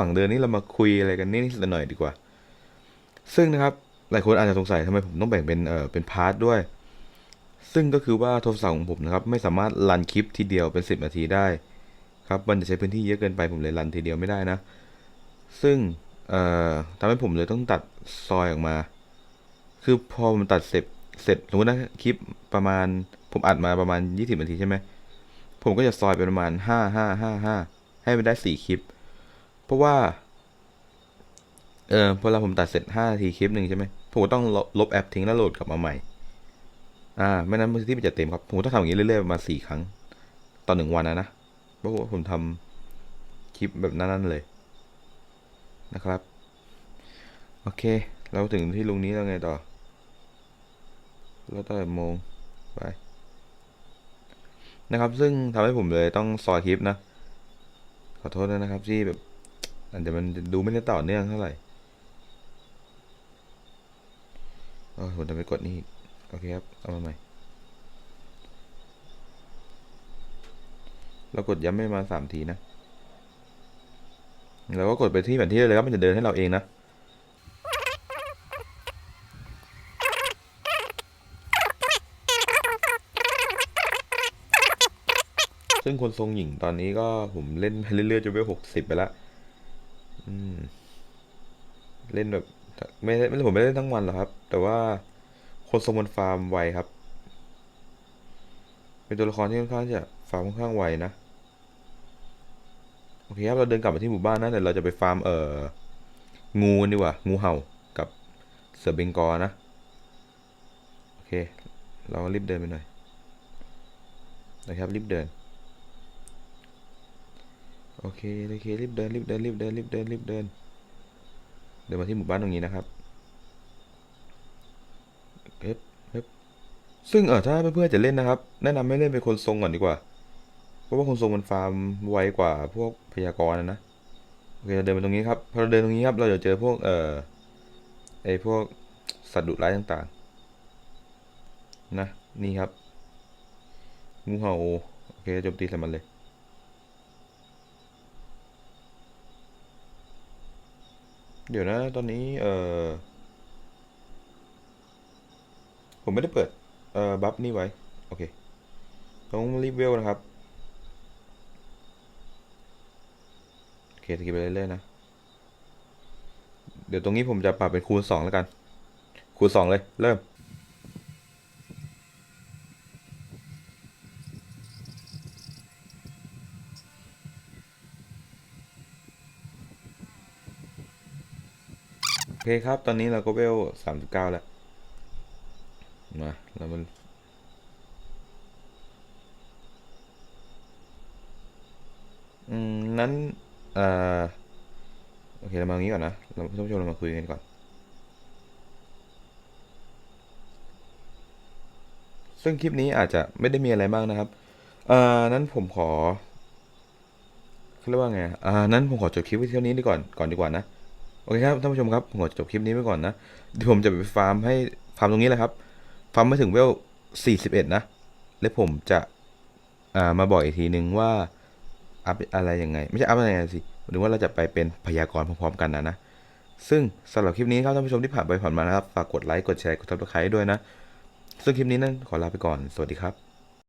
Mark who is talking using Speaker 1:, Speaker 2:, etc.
Speaker 1: ฝั่งเดินนี้เรามาคุยอะไรกันนิดหน่อยดีกว่า ซึ่งนะครับหลายคนอาจจะสงสัยทำไมผมต้องแบ่งเป็นเออเป็นพาร์ทด้วย ซึ่งก็คือว่าโทรศัพท์ของผมนะครับไม่สามารถรันคลิปทีเดียวเป็น 10 นาทีได้ครับมันจะใช้พื้นที่เยอะเกินไปผมเลยรันทีเดียวไม่ได้นะ ซึ่งเอ่อทำให้ผมเลยต้องตัดซอยออกมา คือพอผมตัดเสร็จเสร็จสมมตินะคลิปประมาณผมอัดมาประมาณ 20 นาทีใช่ไหมผมก็จะซอยเป็นประมาณ 5 5 5 5 ให้มันได้ 4 คลิป เพราะว่า เออพอเราผมตัดเสร็จ5นาทีคลิปหนึ่งใช่ไหมผมต้องลบแอปทิ้งแล้วโหลดกลับมาใหม่ อ่า ไม่นั้นพื้นที่มันจะเต็มครับ ผมต้องทำอย่างนี้เรื่อยๆประมาณ4ครั้ง ต่อหนึ่งวันนะนะ เพราะว่าผมทำคลิปแบบนั้นๆเลย นะครับ โอเค เราถึงที่ลุงนี้แล้วไงต่อ แล้วตั้งแต่โมงไปนะครับ ซึ่งทำให้ผมเลยต้องซอยคลิปนะ ขอโทษด้วยนะครับที่แบบ อาจจะมันดูไม่ได้ต่อเนื่องเท่าไหร่โอ้ยผมจะไปกดนี่โอเคครับ เอามาใหม่ เรากดย้ำไม่มาสามทีนะแล้วก็กดไปที่แผนที่เลยครับ มันจะเดินให้เราเองนะซึ่งคนทรงหญิงตอนนี้ก็ผมเล่นไปเรื่อยๆจนไปหกสิบไปและ อืม เล่นแบบ ไม่ได้ไม่ได้ผมไม่ได้เล่นทั้งวันหรอกครับ แต่ว่าคนทรงบนฟาร์มไวครับ เป็นตัวละครที่ค่อนข้างจะฟาร์มค่อนข้างไวนะ โอเคครับ เราเดินกลับมาที่หมู่บ้านนะเดี๋ยวเราจะไปฟาร์มเอ่อ งูดีกว่า งูเห่ากับเสือเบงกอนะ โอเค เรารีบเดินไปหน่อยนะครับรีบเดิน โอเคโอเครีบเดินรีบเดินรีบเดินรีบเดินรีบเดิน เดินมาที่หมู่บ้านตรงนี้นะครับเอ๊บเอ๊บซึ่งเออถ้าเพื่อนๆจะเล่นนะครับ แนะนำให้เล่นเป็นคนทรงก่อนดีกว่า เพราะว่าคนทรงมันฟาร์มไวกว่าพวกพยากรณ์นะนะโอเคเราเดินไปตรงนี้ครับพอเราเดินตรงนี้ครับเราจะเจอพวกเอ่อไอพวกสัตว์ดุร้ายต่างๆ นะนี่ครับงูเห่าโอเคโจมตีใส่มันเลย เดี๋ยวนะ ตอนนี้ เออผมไม่ได้เปิด เอ่อ บัฟนี่ไว้ โอเค ต้องรีบเวลนะครับ โอเคตะกี้ไปเรื่อยๆนะ เดี๋ยวตรงนี้ผมจะปรับเป็นคูณสองแล้วกัน คูณสองเลย เริ่ม เคครับ ตอนนี้เราก็เวลสามสิบเก้าแล้ว มาแล้วมันอืม นั้นเอ่อโอเค เรามางนี้ก่อนนะเราท่านผู้ชมเรามาคุยกันก่อน ซึ่งคลิปนี้อาจจะไม่ได้มีอะไรมากนะครับ เอ่อ นั้นผมขอเขาเรียกว่าไง อ่า นั้นผมขอจบคลิปไว้เท่านี้ดีก่อน ก่อนดีกว่านะ เคครับท่านผู้ชมครับผมขอจบคลิปนี้ไว้ก่อนนะเดี๋ยวผมจะไปฟาร์มให้ฟาร์มตรงนี้แหละครับฟาร์มไม่ถึงเวล41 นะ แล้วผมจะอ่ามาบอกอีกทีนึงว่าอัพอะไรยังไง ไม่ใช่อัพอะไรยังไงสิหรือว่าเราจะไปเป็นพยากรพร้อมๆกันนะนะซึ่งสำหรับคลิปนี้ครับท่านผู้ชมที่ผ่านไปผ่านมานะครับฝากกดไลค์กดแชร์กดซับสไครต์ด้วยนะ ซึ่งคลิปนี้นั้นขอลาไปก่อนสวัสดีครับ